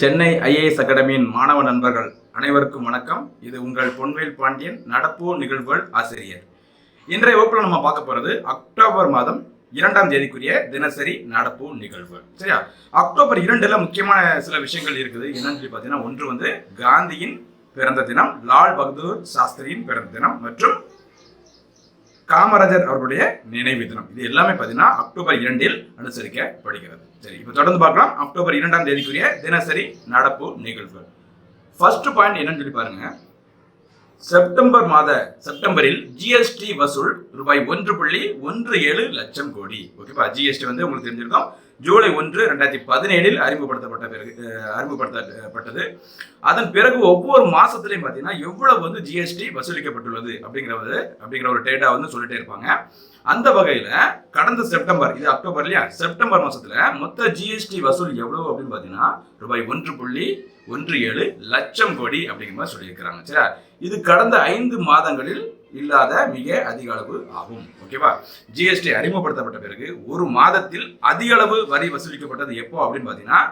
Chennai IAS அகாடமியின் மாணவ நண்பர்கள் அனைவருக்கும் வணக்கம். இது உங்கள் பொன்வேல் பாண்டியன் நடப்பு நிகழ்வுகள் ஆசிரியர். இன்றைய வகுப்புல நம்ம பார்க்க போறது அக்டோபர் மாதம் இரண்டாம் தேதிக்குரிய தினசரி நடப்பு நிகழ்வு. சரியா? அக்டோபர் இரண்டுல முக்கியமான சில விஷயங்கள் இருக்குது. என்னன்னு சொல்லி பார்த்தீங்கன்னா ஒன்று வந்து காந்தியின் பிறந்த தினம் லால் பகதூர் சாஸ்திரியின் பிறந்த தினம் மற்றும் காமராஜர் அவர்களுடைய நினைவு தினம். இது எல்லாமே பார்த்தீங்கன்னா அக்டோபர் இரண்டில் அனுசரிக்கப்படுகிறது. சரி இப்போ தொடர்ந்து பார்க்கலாம். அக்டோபர் இரண்டாம் தேதிக்குரிய தினசரி நடப்பு நிகழ்வு. ஃபர்ஸ்ட் பாயிண்ட் என்னன்னு சொல்லி பாருங்க. செப்டம்பர் மாத செப்டம்பரில் ஜிஎஸ்டி வசூல் ரூபாய் ஒன்று புள்ளி ஒன்று ஏழு லட்சம் கோடி. ஓகேப்பா ஜிஎஸ்டி வந்து உங்களுக்கு தெரிஞ்சிருக்கோம். ஜூலை ஒன்று ரெண்டாயிரத்தி பதினேழில் அறிமுகப்படுத்தப்பட்ட பிறகு அறிமுகப்படுத்தப்பட்டது. அதன் பிறகு ஒவ்வொரு மாதத்துலையும் பார்த்தீங்கன்னா எவ்வளவு வந்து ஜிஎஸ்டி வசூலிக்கப்பட்டுள்ளது அப்படிங்கிறது அப்படிங்கிற ஒரு டேட்டா வந்து சொல்லிட்டே இருப்பாங்க. அந்த வகையில் கடந்த செப்டம்பர் இது அக்டோபர் இல்லையா? செப்டம்பர் மாதத்தில் மொத்த ஜிஎஸ்டி வசூல் எவ்வளவு அப்படின்னு பார்த்தீங்கன்னா ரூபாய் ஒன்று புள்ளி ஒன்று ஏழு லட்சம் கோடி அப்படிங்கிற மாதிரி சொல்லியிருக்கிறாங்க. சரியா? இது கடந்த ஐந்து மாதங்களில் இல்லாத மிக அதிக அளவு ஆகும். ஓகேவா ஜிஎஸ்டி அறிமுகப்படுத்தப்பட்ட பிறகு ஒரு மாதத்தில் அதிக அளவு வரி வசூலிக்கப்பட்டது எப்போ அப்படின்னு பார்த்தீங்கன்னா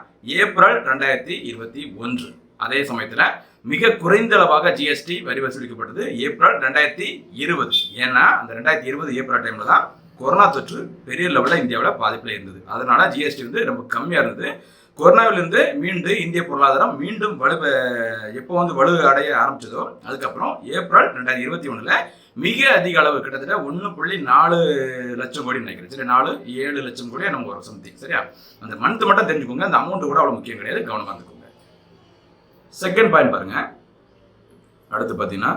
ஏப்ரல் ரெண்டாயிரத்தி இருபத்தி ஒன்று. அதே சமயத்தில் மிக குறைந்த அளவாக ஜிஎஸ்டி வரி வசூலிக்கப்பட்டது ஏப்ரல் ரெண்டாயிரத்தி இருபது. ஏன்னா அந்த ரெண்டாயிரத்தி இருபது ஏப்ரல் டைமில் தான் கொரோனா தொற்று பெரிய லெவலில் இந்தியாவில் பாதிப்பில் இருந்தது. அதனால ஜிஎஸ்டி வந்து ரொம்ப கம்மியாக இருந்தது. கொரோனாவிலிருந்து மீண்டு இந்திய பொருளாதாரம் மீண்டும் வலு எப்போ வந்து வலு அடைய ஆரம்பிச்சதோ அதுக்கப்புறம் ஏப்ரல் ரெண்டாயிரத்தி இருபத்தி ஒன்றில் மிக அதிக அளவு கிட்டத்தட்ட ஒன்று புள்ளி நாலு லட்சம் கோடி நினைக்கிறேன். சரி நாலு ஏழு லட்சம் கோடி நம்ம வரும் சம்திங் சரியா? அந்த மந்த் மட்டும் தெரிஞ்சுக்கோங்க. அந்த அமௌண்ட் கூட அவ்வளோ முக்கியம் கிடையாது. கவனமாக இருந்துக்கோங்க. செகண்ட் பாயிண்ட் பாருங்க. அடுத்து பார்த்தீங்கன்னா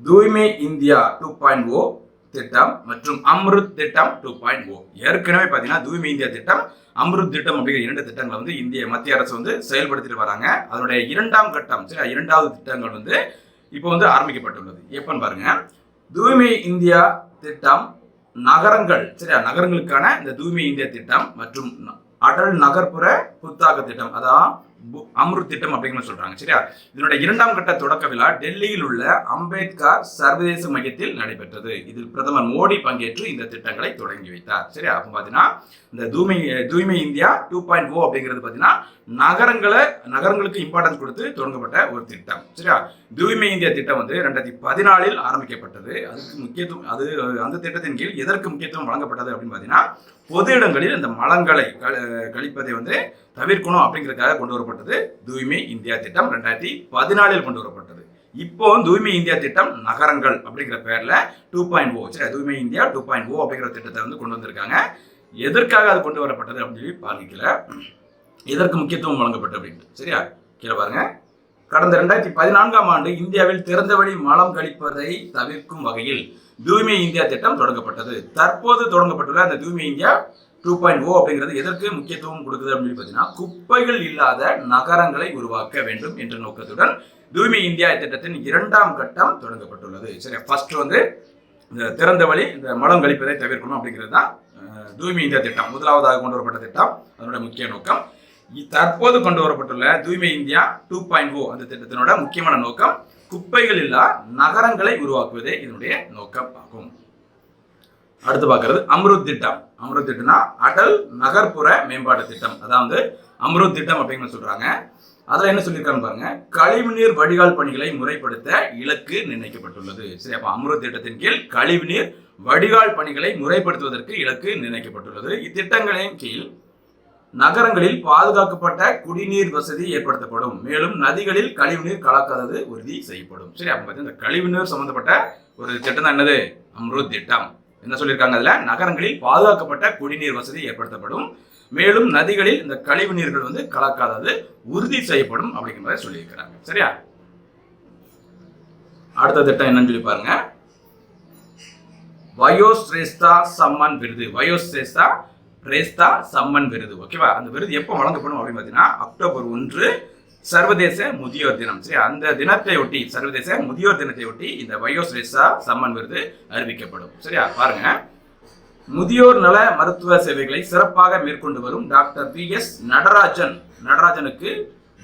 தூய்மை இந்தியா டூ பாயிண்ட் ஓ திட்டம் மற்றும் அம்ருத் திட்டம் டூ பாயிண்ட் ஓ ஏற்கனவே பார்த்தீங்கன்னா தூய்மை இந்தியா திட்டம் அம்ருத் திட்டம் அப்படிங்கிற இரண்டு திட்டங்களை வந்து இந்திய மத்திய அரசு வந்து செயல்படுத்திட்டு வராங்க. அதனுடைய இரண்டாம் கட்டம் சரி இரண்டாவது திட்டங்கள் வந்து இப்போ வந்து ஆரம்பிக்கப்பட்டுள்ளது. எப்பன்னு பாருங்க. தூய்மை இந்தியா திட்டம் நகரங்கள் சரியா? நகரங்களுக்கான இந்த தூய்மை இந்தியா திட்டம் மற்றும் அடல் நகர்ப்புற புத்தாக்க திட்டம் அதான் அம்ருத் திட்டம் அப்படிங்கிற சொல்றாங்க சரியா? இதனுடைய இரண்டாம் கட்ட தொடக்க விழா டெல்லியில் உள்ள அம்பேத்கர் சர்வதேச மையத்தில் நடைபெற்றது. இதில் பிரதமர் மோடி பங்கேற்று இந்த திட்டங்களை தொடங்கி வைத்தார் சரியா? அப்போ பார்த்தீங்கன்னா இந்த தூய்மை தூய்மை இந்தியா டூ பாயிண்ட் ஓ அப்படிங்கிறது பார்த்தீங்கன்னா நகரங்களை நகரங்களுக்கு இம்பார்ட்டன்ஸ் கொடுத்து தொடங்கப்பட்ட ஒரு திட்டம் சரியா? தூய்மை இந்தியா திட்டம் வந்து ரெண்டாயிரத்தி பதினாலில் ஆரம்பிக்கப்பட்டது. அதுக்கு முக்கியத்துவம் அது அந்த திட்டத்தின் கீழ் எதற்கு முக்கியத்துவம் வழங்கப்பட்டது அப்படின்னு பார்த்தீங்கன்னா பொது இடங்களில் இந்த மலங்களை க- கழிப்பதை வந்து தவிர்க்கணும் அப்படிங்கிறதுக்காக கொண்டு வரப்பட்டது தூய்மை இந்தியா திட்டம் ரெண்டாயிரத்தி பதினாலில் கொண்டு வரப்பட்டது. இப்போ தூய்மை இந்தியா திட்டம் நகரங்கள் அப்படிங்கிற பேரில் டூ பாயிண்ட் ஓ சரி தூய்மை இந்தியா டூ பாயிண்ட் ஓ அப்படிங்கிற திட்டத்தை வந்து கொண்டு வந்திருக்காங்க. எதற்காக அது கொண்டு வரப்பட்டது அப்படின்னு சொல்லி பாதிக்கல எதற்கு முக்கியத்துவம் வழங்கப்பட்டது அப்படின்ட்டு. சரியா? கீழே பாருங்க. கடந்த ரெண்டாயிரத்தி பதினான்காம் ஆண்டு இந்தியாவில் திறந்தவெளி மலம் கழிப்பதை தவிர்க்கும் வகையில் தூய்மை இந்தியா திட்டம் தொடங்கப்பட்டது. தற்போது தொடங்கப்பட்டுள்ள அந்த தூய்மை இந்தியா டூ பாயிண்ட் ஓ அப்படிங்கிறது எதற்கு முக்கியத்துவம் கொடுக்குது அப்படின்னு பார்த்தீங்கன்னா குப்பைகள் இல்லாத நகரங்களை உருவாக்க வேண்டும் என்ற நோக்கத்துடன் தூய்மை இந்தியா திட்டத்தின் இரண்டாம் கட்டம் தொடங்கப்பட்டுள்ளது. சரி ஃபர்ஸ்ட் வந்து இந்த திறந்த வழி இந்த மலம் கழிப்பதை தவிர்க்கணும் அப்படிங்கிறது தான் தூய்மை இந்தியா திட்டம். முதலாவதாக கொண்டு வரப்பட்ட திட்டம் அதனுடைய முக்கிய நோக்கம். தற்போது கொண்டு வரப்பட்டுள்ள தூய்மை இந்தியா டூ பாயிண்ட் ஓ அந்த திட்டத்தினோட முக்கியமான நோக்கம் குப்பைகள் இல்லா நகரங்களை உருவாக்குவதே இதனுடைய நோக்கம் ஆகும் அடுத்து பார்க்கறது அம்ருத் திட்டம். அம்ருத் திட்டம்னா அடல் நகர்ப்புற மேம்பாட்டு திட்டம். அதாவது அம்ருத் திட்டம் அப்படின்னு சொல்றாங்க. அதில் என்ன சொல்லியிருக்காங்க பாருங்க கழிவுநீர் வடிகால் பணிகளை முறைப்படுத்த இலக்கு நிர்ணயிக்கப்பட்டுள்ளது. சரி அப்போ அம்ருத் திட்டத்தின் கீழ் கழிவுநீர் வடிகால் பணிகளை முறைப்படுத்துவதற்கு இலக்கு நிர்ணயிக்கப்பட்டுள்ளது. இத்திட்டங்களின் கீழ் நகரங்களில் பாதுகாக்கப்பட்ட குடிநீர் வசதி ஏற்படுத்தப்படும். மேலும் நதிகளில் கழிவுநீர் கலக்காதது உறுதி செய்யப்படும். சரி அப்போ பார்த்தீங்கன்னா இந்த கழிவுநீர் சம்பந்தப்பட்ட ஒரு திட்டம் தான் என்னது? அம்ருத் திட்டம். என்ன சொல்லியிருக்காங்க அதில்? நகரங்களில் பாதுகாக்கப்பட்ட குடிநீர் வசதி ஏற்படுத்தப்படும். மேலும் நதிகளில் இந்த கழிவு நீர்கள் வந்து கலக்காதது உறுதி செய்யப்படும் அப்படிங்கிறத சொல்லியிருக்கிறாங்க. சரியா? அடுத்த திட்டம் என்னன்னு சொல்லி பாருங்க. வயோஸ்ரேஸ்தா சம்மன் விருது. வயோஸ்ரேஸ்தா ரேஸ்தா சம்மன் விருது. ஓகேவா? அந்த விருது எப்போ வழங்கப்படும் அப்படின்னு பார்த்தீங்கன்னா அக்டோபர் ஒன்று சர்வதேச முதியோர் தினம். சரி அந்த தினத்தை ஒட்டி சர்வதேச முதியோர் தினத்தை ஒட்டி இந்த வயோஸ்ரேஷா சம்மன் விருது அறிவிக்கப்படும். சரியா? பாருங்க. முதியோர் நல மருத்துவ சேவைகளை சிறப்பாக மேற்கொண்டு வரும் டாக்டர் பி எஸ் நடராஜன். நடராஜனுக்கு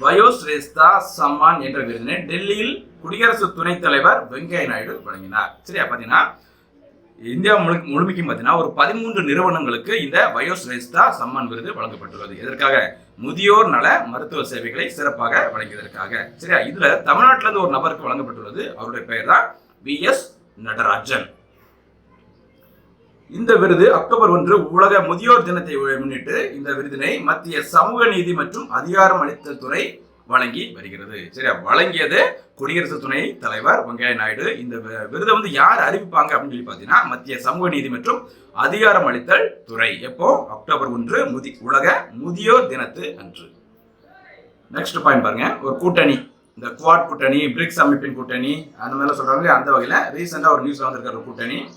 வயோஸ்ரேஸ்தா சம்மான் என்ற விருதினை டெல்லியில் குடியரசு துணைத் தலைவர் வெங்கையா நாயுடு வழங்கினார். சரியா? பார்த்தீங்கன்னா இந்தியா முழு முழுமைக்கும் பார்த்தீங்கன்னா ஒரு பதிமூன்று நிறுவனங்களுக்கு இந்த வயோஸ்ரேஸ்தா சம்மான் விருது வழங்கப்பட்டுள்ளது. எதற்காக? முதியோர் நல மருத்துவ சேவைகளை சிறப்பாக வழங்கியதற்காக. சரியா? இதுல தமிழ்நாட்டில இருந்து ஒரு நபருக்கு வழங்கப்பட்டுள்ளது. அவருடைய பெயர் தான் வி. எஸ். நடராஜன். இந்த விருது அக்டோபர் ஒன்று உலக முதியோர் தினத்தை முன்னிட்டு இந்த விருதினை மத்திய சமூக நீதி மற்றும் அதிகாரம் அளித்தல் துறை வழங்கி வருகிறது. சரியா? வழங்கியது குடியரசு துணை தலைவர் வெங்கையா நாயுடு. இந்த விருதை வந்து யார் அறிவிப்பாங்க அப்படின்னு சொல்லி பார்த்தீங்கன்னா மத்திய சமூக நீதி மற்றும் அதிகாரம் அளித்தல் துறை. எப்போ? அக்டோபர் ஒன்று முதி உலக முதியோர் தினத்து அன்று. நெக்ஸ்ட் பாயிண்ட் பாருங்க. ஒரு கூட்டணி. இந்த குவாட் கூட்டணி பிரிக்ஸ் அமைப்பின் கூட்டணி அந்த மாதிரிலாம் சொல்றாங்க அந்த வகையில் ரீசெண்டாக ஒரு நியூஸ் வந்திருக்கிற ஒரு கூட்டணி.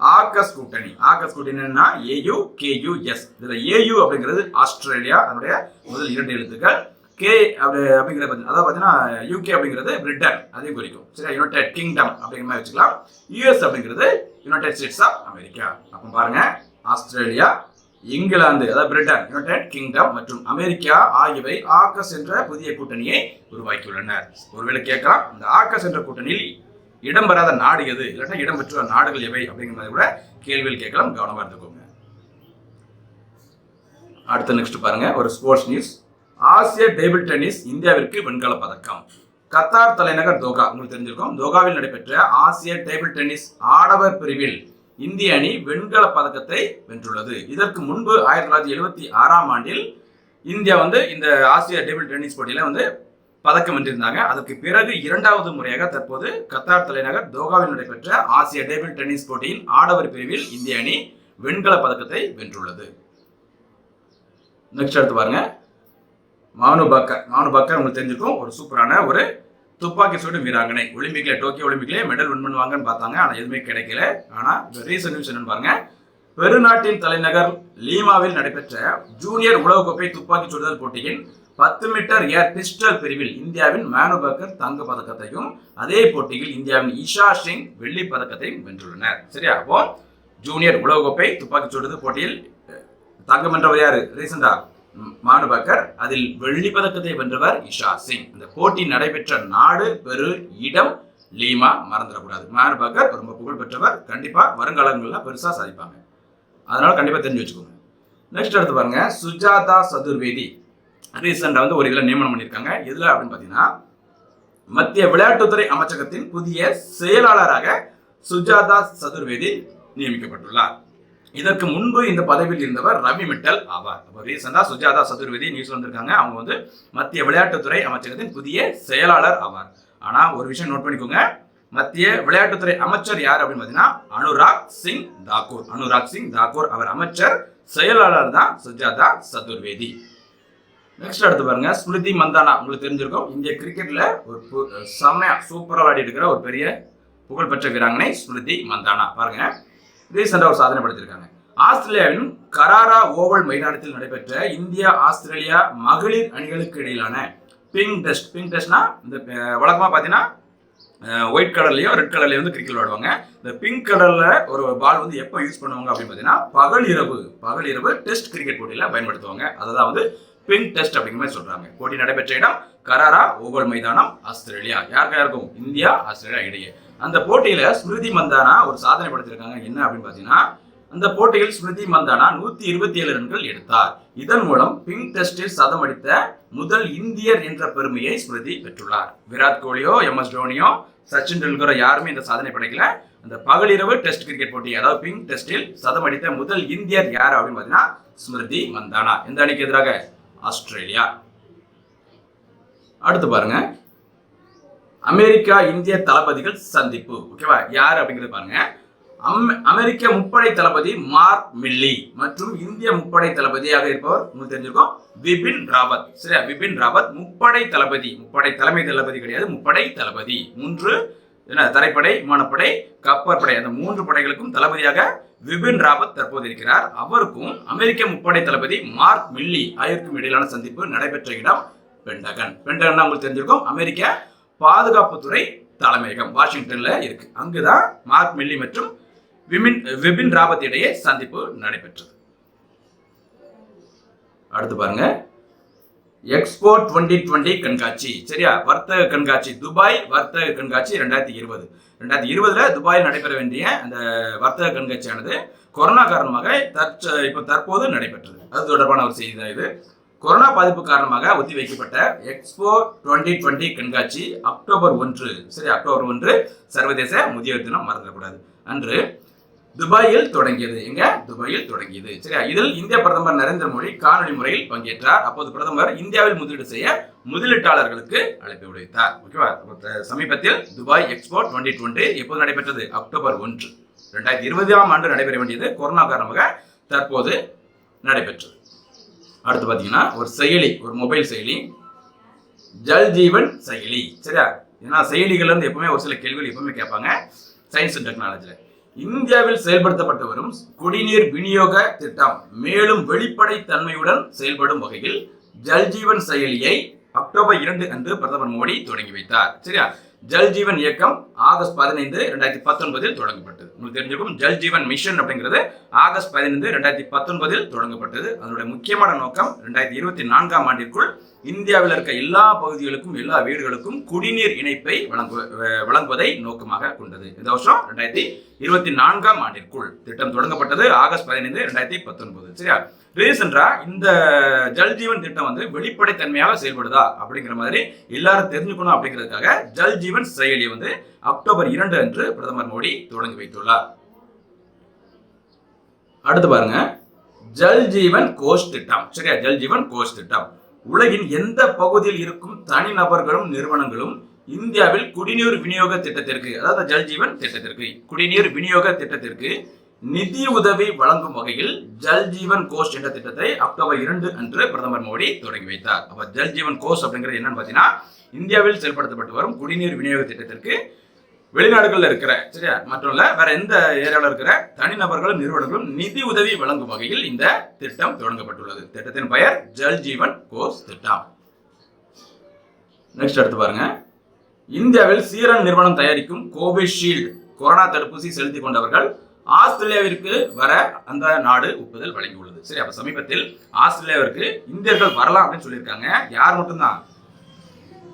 ஆகஸ் கூட்டணி. AUKUS கூட்டணின்னா A U K U S இதில் ஏயு அப்படிங்கிறது ஆஸ்திரேலியா அதனுடைய முதல் இரண்டு எழுத்துக்கள். கே அப்படி அப்படிங்கிறது பாத்தீங்கன்னா- அதாவது பார்த்தீங்கன்னா யூகே அப்படிங்கிறது பிரிட்டன் அதையும் குறிக்கும். சரி யுனைடெட் கிங்டம் அப்படிங்கிற மாதிரி வச்சுக்கலாம். யூஎஸ் அப்படிங்கிறது யுனைடெட் ஸ்டேட்ஸ் ஆஃப் அமெரிக்கா அப்போ பாருங்க. ஆஸ்திரேலியா இங்கிலாந்து அதாவது பிரிட்டன் யுனைடெட் கிங்டம் மற்றும் அமெரிக்கா ஆகியவை ஆக்கஸ் என்ற புதிய கூட்டணியை உருவாக்கியுள்ளனர். ஒருவேளை கேட்கலாம். இந்த ஆக்கஸ் என்ற கூட்டணியில் இடம்பெறாத நாடு எது? இல்லாட்டா இடம்பெற்றுள்ள நாடுகள் எவை? அப்படிங்கிறத கூட கேள்வியில் கேட்கலாம். கவனமாக இருந்துக்கோங்க. அடுத்த நெக்ஸ்ட் பாருங்க. ஒரு ஸ்போர்ட்ஸ் நியூஸ் ஆசிய டேபிள் டென்னிஸ் இந்தியாவிற்கு வெண்கல பதக்கம். கத்தார் தலைநகர் தோகா. உங்களுக்கு தெரிஞ்சிருக்கும் தோகாவில் நடைபெற்ற ஆசிய டேபிள் டென்னிஸ் ஆடவர் பிரிவில் இந்திய அணி வெண்கல பதக்கத்தை வென்றுள்ளது. இதற்கு முன்பு ஆயிரத்தி தொள்ளாயிரத்தி எழுபத்தி ஆறாம் ஆண்டில் இந்தியா வந்து இந்த ஆசிய டேபிள் டென்னிஸ் போட்டியில் வந்து பதக்கம் வென்றிருந்தாங்க. அதற்கு பிறகு இரண்டாவது முறையாக தற்போது கத்தார் தலைநகர் தோகாவில் நடைபெற்ற ஆசிய டேபிள் டென்னிஸ் போட்டியின் ஆடவர் பிரிவில் இந்திய அணி வெண்கல பதக்கத்தை வென்றுள்ளது. நெக்ஸ்ட் எடுத்து பாருங்க. மானு பக்கர். மானு பக்கர் உங்களுக்கு தெரிஞ்சிருக்கும். ஒரு சூப்பரான ஒரு துப்பாக்கி சூடு வீராங்கனை. ஒலிம்பிக்ல டோக்கியோ ஒலிம்பிக்லேயே மெடல் வின் பண்ணுவாங்கன்னு பார்த்தாங்க. ஆனால் எதுவுமே கிடைக்கல. ஆனால் ரீசன் நியூஸ் என்னன்னு பாருங்க. பெருநாட்டின் தலைநகர் லீமாவில் நடைபெற்ற ஜூனியர் உலகக்கோப்பை துப்பாக்கி சுடுதல் போட்டியின் பத்து மீட்டர் ஏர் பிஸ்டல் பிரிவில் இந்தியாவின் மேனு பக்கர் தங்க பதக்கத்தையும் அதே போட்டியில் இந்தியாவின் இஷா சிங் வெள்ளி பதக்கத்தையும் வென்றுள்ளனர். சரியா? அப்போ ஜூனியர் உலகக்கோப்பை துப்பாக்கி சுடுதல் போட்டியில் தங்கம் என்றவர் யாரு? ரீசெண்டா மாடுபக்கர் அதில் வெள்ளி பதக்கத்தை வென்றவர் இஷா சிங். இந்த போட்டி நடைபெற்ற நாடு பெரு இடம் லீமா மறந்துடக்கூடாது. மாடுபக்கர் ரொம்ப புகழ் பெற்றவர். கண்டிப்பா வருங்காலங்களில் பெருசாக சாதிப்பாங்க அதனால் கண்டிப்பாக தெரிஞ்சு வச்சுக்கோங்க. நெக்ஸ்ட் எடுத்து பாருங்க. சுஜாதா சதுர்வேதி. ரீசெண்டாக வந்து ஒரு இதில் நியமனம் பண்ணியிருக்காங்க. எதில் அப்படின்னு பார்த்தீங்கன்னா மத்திய விளையாட்டுத்துறை அமைச்சகத்தின் புதிய செயலாளராக சுஜாதா சதுர்வேதி நியமிக்கப்பட்டுள்ளார். இதற்கு முன்பு இந்த பதவியில் இருந்தவர் ரவி மிட்டல் ஆவார். அப்போ ரீசெண்டாக சுஜாதா சதுர்வேதி நியூஸ் வந்திருக்காங்க. அவங்க வந்து மத்திய விளையாட்டுத்துறை அமைச்சகத்தின் புதிய செயலாளர் ஆவார். ஆனால் ஒரு விஷயம் நோட் பண்ணிக்கோங்க. மத்திய விளையாட்டுத்துறை அமைச்சர் யார் அப்படின்னு பார்த்தீங்கன்னா அனுராக் சிங் தாக்கூர். அனுராக் சிங் தாக்கூர் அவர் அமைச்சர் செயலாளர் தான் சுஜாதா சதுர்வேதி. நெக்ஸ்ட் அடுத்து பாருங்க. ஸ்மிருதி மந்தானா. உங்களுக்கு தெரிஞ்சிருக்கும். இந்திய கிரிக்கெட்ல ஒரு செம்மையா சூப்பராக விளையாடி இருக்கிற ஒரு பெரிய புகழ்பெற்ற வீராங்கனை ஸ்மிருதி மந்தானா. பாருங்க. ரீசெண்டாக ஒரு சாதனை படைத்திருக்காங்க ஆஸ்திரேலியாவின் கராரா ஓவல் மைதானத்தில் நடைபெற்ற இந்தியா ஆஸ்திரேலியா மகளிர் அணிகளுக்கு இடையிலான பிங்க் டெஸ்ட் பிங்க் டெஸ்ட்னா இந்த வழக்கமாக பார்த்தீங்கன்னா ஒயிட் கலர்லேயும் ரெட் கலர்லேயும் வந்து கிரிக்கெட் விளையாடுவாங்க. இந்த பிங்க் கலரில் ஒரு பால் வந்து எப்போ யூஸ் பண்ணுவாங்க அப்படின்னு பார்த்தீங்கன்னா பகல் இரவு பகல் இரவு டெஸ்ட் கிரிக்கெட் போட்டியில் பயன்படுத்துவாங்க. அதை வந்து பிங்க் டெஸ்ட் அப்படிங்கிற மாதிரி சொல்றாங்க. போட்டி நடைபெற்ற இடம் கராரா ஓவல் மைதானம் ஆஸ்திரேலியா. யாருக்கா இருக்கும் இந்தியா ஆஸ்திரேலியா இடையே. அந்த போட்டியில ஸ்மிருதி மந்தானா ஒரு சாதனை படுத்திருக்காங்க. என்ன அப்படின்னு பார்த்தீங்கன்னா அந்த போட்டியில் ஸ்மிருதி மந்தானா நூத்தி இருபத்தி ஏழு ரன்கள் எடுத்தார். இதன் மூலம் பிங்க் டெஸ்டில் சதம் அடித்த முதல் இந்தியர் என்ற பெருமையை ஸ்மிருதி பெற்றுள்ளார். விராட் கோலியோ எம் எஸ் தோனியோ சச்சின் டெண்டுல்கரோ யாருமே இந்த சாதனை படைக்கல. அந்த பகலிரவு டெஸ்ட் கிரிக்கெட் போட்டி அதாவது பிங்க் டெஸ்டில் சதம் அடித்த முதல் இந்தியர் யார் அப்படின்னு பார்த்தீங்கன்னா ஸ்மிருதி மந்தானா. எந்த அணிக்கு எதிராக? ஆஸ்திரேலியா. அடுத்து பாருங்க. அமெரிக்கா இந்திய தளபதிகள் சந்திப்பு. ஓகேவா யார் அப்படிங்கிறது பாருங்க. அம்- அமெரிக்க முப்படை தளபதி மார்க் மில்லி மற்றும் இந்திய முப்படை தளபதியாக இருப்பவர் உங்களுக்கு தெரிஞ்சிருக்கும் விபின் ராவத். சரியா? விபின் ராவத் முப்படை தளபதி. முப்படை தலைமை தளபதி கிடையாது. முப்படை தளபதி. மூன்று என்ன தரைப்படை விமானப்படை கப்பற்படை அந்த மூன்று படைகளுக்கும் தளபதியாக விபின் ராவத் தற்போது இருக்கிறார். அவருக்கும் அமெரிக்க முப்படை தளபதி மார்க் மில்லி ஆகியோருக்கும் இடையிலான சந்திப்பு நடைபெற்ற இடம் பென்டகன். பென்டகன் உங்களுக்கு தெரிஞ்சிருக்கும். அமெரிக்க பாதுகாப்புத்துறை தலைமையகம் வாஷிங்டன்ல இருக்கு. அங்குதான் மார்க் மில்லி மற்றும் விமின் விபின் ராவத் இடையே சந்திப்பு நடைபெற்றது. அடுத்து பாருங்க. எக்ஸ்போ டுவெண்ட்டி டுவெண்ட்டி கண்காட்சி. சரியா? வர்த்தக கண்காட்சி. துபாய் வர்த்தக கண்காட்சி ரெண்டாயிரத்தி இருபது. ரெண்டாயிரத்தி இருபதுல துபாயில் நடைபெற வேண்டிய அந்த வர்த்தக கண்காட்சியானது கொரோனா காரணமாக தற்ச இப்போ தற்போது நடைபெற்றது. அது தொடர்பான ஒரு செய்தி தான் இது. கொரோனா பாதிப்பு காரணமாக ஒத்தி வைக்கப்பட்ட எக்ஸ்போ டுவெண்ட்டி டுவெண்ட்டி கண்காட்சி அக்டோபர் ஒன்று. சரி அக்டோபர் ஒன்று சர்வதேச முதியோர் தினம் மறந்துடக்கூடாது. அன்று துபாயில் தொடங்கியது. எங்க? துபாயில் தொடங்கியது. சரியா? இதில் இந்திய பிரதமர் நரேந்திர மோடி காணொலி முறையில் பங்கேற்றார். அப்போது பிரதமர் இந்தியாவில் முதலீடு செய்ய முதலீட்டாளர்களுக்கு அழைப்பு விடுத்தார். ஓகேவா? சமீபத்தில் துபாய் எக்ஸ்போ டுவெண்ட்டி டுவெண்ட்டி எப்போது நடைபெற்றது? அக்டோபர் ஒன்று. ரெண்டாயிரத்தி இருபதாம் ஆண்டு நடைபெற வேண்டியது கொரோனா காரணமாக தற்போது நடைபெற்றது. அடுத்து பார்த்தீங்கன்னா ஒரு செயலி ஒரு மொபைல் செயலி ஜல் ஜீவன் செயலி. சரியா? ஏன்னா செயலிகள் வந்து எப்பவுமே ஒரு சில கேள்விகள் எப்பவுமே கேட்பாங்க. சயின்ஸ் அண்ட் டெக்னாலஜியில் இந்தியாவில் செயல்படுத்தப்பட்டு வரும் குடிநீர் விநியோக திட்டம் மேலும் வெளிப்படை தன்மையுடன் செயல்படும் வகையில் ஜல்ஜீவன் செயலியை அக்டோபர் இரண்டு அன்று பிரதமர் மோடி தொடங்கி வைத்தார். சரியா? ஜல்ஜீவன் இயக்கம் ஆகஸ்ட் பதினைந்து ரெண்டாயிரத்தி பத்தொன்பதில் தொடங்கப்பட்டது. உங்களுக்கு தெரிஞ்சிருக்கும் ஜல்ஜீவன் மிஷன் அப்படிங்கிறது ஆகஸ்ட் பதினைந்து ரெண்டாயிரத்தி பத்தொன்பதில் தொடங்கப்பட்டது. அதனுடைய முக்கியமான நோக்கம் ரெண்டாயிரத்தி இருபத்தி நான்காம் ஆண்டிற்குள் இந்தியாவில் இருக்க எல்லா பகுதிகளுக்கும் எல்லா வீடுகளுக்கும் குடிநீர் இணைப்பை வழங்கு வழங்குவதை நோக்கமாக கொண்டது. இந்த வருஷம் ரெண்டாயிரத்தி இருபத்தி நான்காம் ஆண்டிற்குள் திட்டம் தொடங்கப்பட்டது. ஆகஸ்ட் பதினைந்து ரெண்டாயிரத்தி பத்தொன்பது. சரியா? ரீசெண்டா இந்த ஜல் ஜீவன் திட்டம் வந்து வெளிப்படைத்தன்மையாக செயல்படுதா அப்படிங்கிற மாதிரி எல்லாரும் தெரிஞ்சுக்கணும் அப்படிங்கிறதுக்காக ஜல் ஜீவன் செயலி வந்து அக்டோபர் இரண்டு அன்று பிரதமர் மோடி தொடங்கி வைத்துள்ளார். அடுத்து பாருங்க. ஜல் ஜீவன் கோஷ் திட்டம். சரியா? ஜல் ஜீவன் கோஷ் திட்டம். உலகின் எந்த பகுதியில் இருக்கும் தனிநபர்களும் நிறுவனங்களும் இந்தியாவில் குடிநீர் விநியோக திட்டத்திற்கு அதாவது ஜல்ஜீவன் திட்டத்திற்கு குடிநீர் விநியோக திட்டத்திற்கு நிதி உதவி வழங்கும் வகையில் ஜல்ஜீவன் கோஷ் என்ற திட்டத்தை அக்டோபர் இரண்டு அன்று பிரதமர் மோடி தொடங்கி வைத்தார். அப்ப ஜல்ஜீவன் கோஷ் அப்படிங்கிறது என்னன்னு பார்த்தீங்கன்னா இந்தியாவில் செயல்படுத்தப்பட்டு வரும் குடிநீர் விநியோக திட்டத்திற்கு வெளிநாடுகளில் இருக்கிற சரியா? மற்றும் இல்ல வேற எந்த ஏரியாவில் இருக்கிற தனிநபர்களும் நிறுவனங்களும் நிதி உதவி வழங்கும் வகையில் இந்த திட்டம் தொடங்கப்பட்டுள்ளது. திட்டத்தின் பெயர் ஜல் ஜீவன் கோஸ் திட்டம். நெக்ஸ்ட் எடுத்து பாருங்க. இந்தியாவில் சீரன் நிறுவனம் தயாரிக்கும் கோவிஷீல்டு கொரோனா தடுப்பூசி செலுத்தி கொண்டவர்கள் ஆஸ்திரேலியாவிற்கு வர அந்த நாடு ஒப்புதல் வழங்கியுள்ளது. சரி அப்ப சமீபத்தில் ஆஸ்திரேலியாவிற்கு இந்தியர்கள் வரலாம் அப்படின்னு சொல்லியிருக்காங்க. யார் மட்டும்தான்?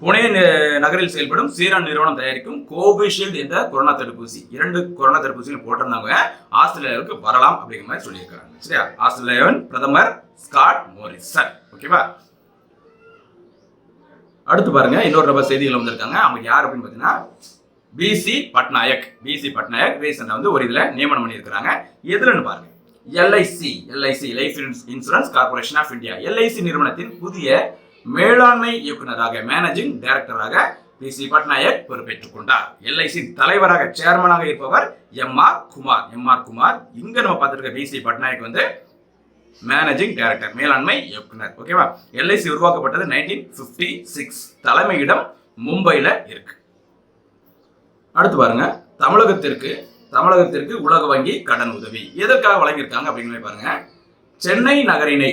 புனே நகரில் செயல்படும் சீரான் நிறுவனம் தயாரிக்கும் கோவிஷீல்டு என்ற கொரோனா தடுப்பூசி. இரண்டு கொரோனா தடுப்பூசிகள் போட்டிருந்தவங்க ஆஸ்திரேலியாவுக்கு வரலாம் அப்படிங்கிற மாதிரி சொல்லியிருக்காங்க சரியா? ஆஸ்திரேலியாவின் பிரதமர் ஸ்காட் மோரிசன். ஓகேவா? அடுத்து பாருங்க இன்னொரு நபர் செய்திகள் வந்திருக்காங்க. அவங்க யார் அப்படின்னு பார்த்தீங்கன்னா பிசி பட்நாயக். பிசி பட்நாயக் ரீசெண்டாக வந்து ஒரு இதில் நியமனம் பண்ணியிருக்கிறாங்க. எதுலன்னு பாருங்க. LIC LIC life insurance corporation of India. LIC நிறுவனத்தின் புதிய மேலாண்மை இயக்குனராக மேனேஜிங் டைரக்டராக பி சி பட்நாயக் பொறுப்பேற்றுக் கொண்டார். எல்ஐசி தலைவராக சேர்மனாக இருப்பவர் M R Kumar. M R Kumar இங்க நம்ம பார்த்துருக்க பி சி பட்நாயக் வந்து மேனேஜிங் டைரக்டர் மேலாண்மை இயக்குனர். ஓகேவா எல்ஐசி உருவாக்கப்பட்டது நைன்டீன் பிப்டி சிக்ஸ் தலைமையிடம் மும்பையில் இருக்கு. அடுத்து பாருங்க. தமிழகத்திற்கு தமிழகத்திற்கு உலக வங்கி கடன் உதவி. எதற்காக வழங்கியிருக்காங்க அப்படிங்கிற பாருங்க. சென்னை நகரினை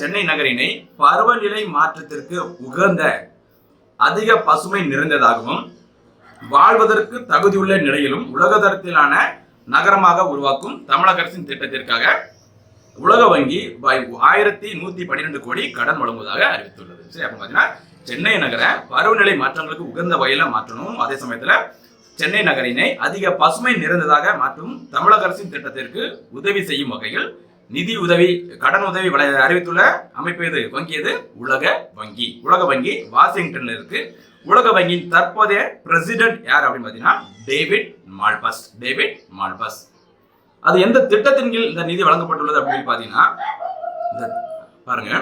சென்னை நகரினை பருவநிலை மாற்றத்திற்கு உகந்த அதிக பசுமை நிறைந்ததாகவும் வாழ்வதற்கு தகுதியுள்ள நிலையிலும் உலகதரத்திலான நகரமாக உருவாக்கும் தமிழக அரசின் திட்டத்திற்காக உலக வங்கி ஆயிரத்தி நூத்தி பன்னிரெண்டு கோடி கடன் வழங்குவதாக அறிவித்துள்ளது. சரி அப்ப பாத்தீங்கன்னா சென்னை நகர பருவநிலை மாற்றங்களுக்கு உகந்த வகையில மாற்றணும். அதே சமயத்துல சென்னை நகரினை அதிக பசுமை நிறைந்ததாக மாற்றும் தமிழக அரசின் திட்டத்திற்கு உதவி செய்யும் வகையில் நிதி உதவி கடன் உதவி அறிவித்துள்ள அமைப்பு எது? வங்கி எது? உலக வங்கி. உலக வங்கி வாஷிங்டன்ல இருக்கு. உலக வங்கியின் தற்போதைய பிரசிடென்ட் யார் அப்படின்னு பார்த்தீங்கன்னா டேவிட் மால்பஸ். David Malpass. அது எந்த திட்டத்தின் கீழ் இந்த நிதி வழங்கப்பட்டுள்ளது அப்படின்னு பார்த்தீங்கன்னா இந்த பாருங்க.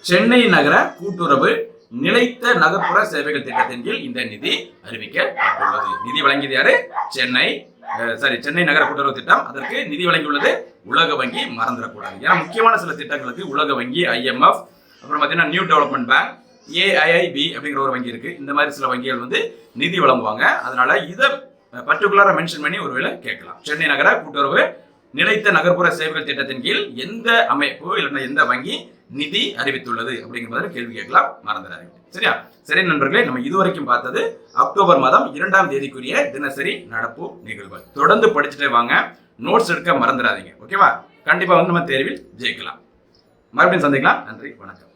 சென்னை நகர கூட்டுறவு நிலைத்த நகர்ப்புற சேவைகள் திட்டத்தின் கீழ் இந்த நிதி அறிவிக்கப்பட்டுள்ளது. நிதி வழங்கியது யாரு? சென்னை சாரி சென்னை நகர கூட்டுறவு திட்டம் அதற்கு நிதி வழங்கியுள்ளது. உலக வங்கி மறந்துடக்கூடாது. ஏன்னா முக்கியமான சில திட்டங்களுக்கு உலக வங்கி ஐஎம்எஃப் அப்புறம் பார்த்தீங்கன்னா நியூ டெவலப்மெண்ட் பேங்க் ஏஐஐபி அப்படிங்கிற ஒரு வங்கி இருக்குது இந்த மாதிரி சில வங்கிகள் வந்து நிதி வழங்குவாங்க. அதனால இதை பர்டிகுலராக மென்ஷன் பண்ணி ஒருவேளை கேட்கலாம். சென்னை நகர கூட்டுறவு நிலைத்த நகர்ப்புற சேவைகள் திட்டத்தின் கீழ் எந்த அமைப்பு இல்லைன்னா எந்த வங்கி நிதி அறிவித்துள்ளது அப்படிங்கிற கேள்வி கேட்கலாம். மறந்துடாதீங்க. சரியா? சரி நண்பர்களே நம்ம இதுவரைக்கும் பார்த்தது அக்டோபர் மாதம் இரண்டாம் தேதிக்குரிய தினசரி நடப்பு நிகழ்வுகள். தொடர்ந்து படிச்சுட்டே வாங்க. நோட்ஸ் எடுக்க மறந்துடாதீங்க. ஓகேவா? கண்டிப்பாக வந்து நம்ம தேர்வில் ஜெயிக்கலாம். மறுபடியும் சந்திக்கலாம். நன்றி வணக்கம்.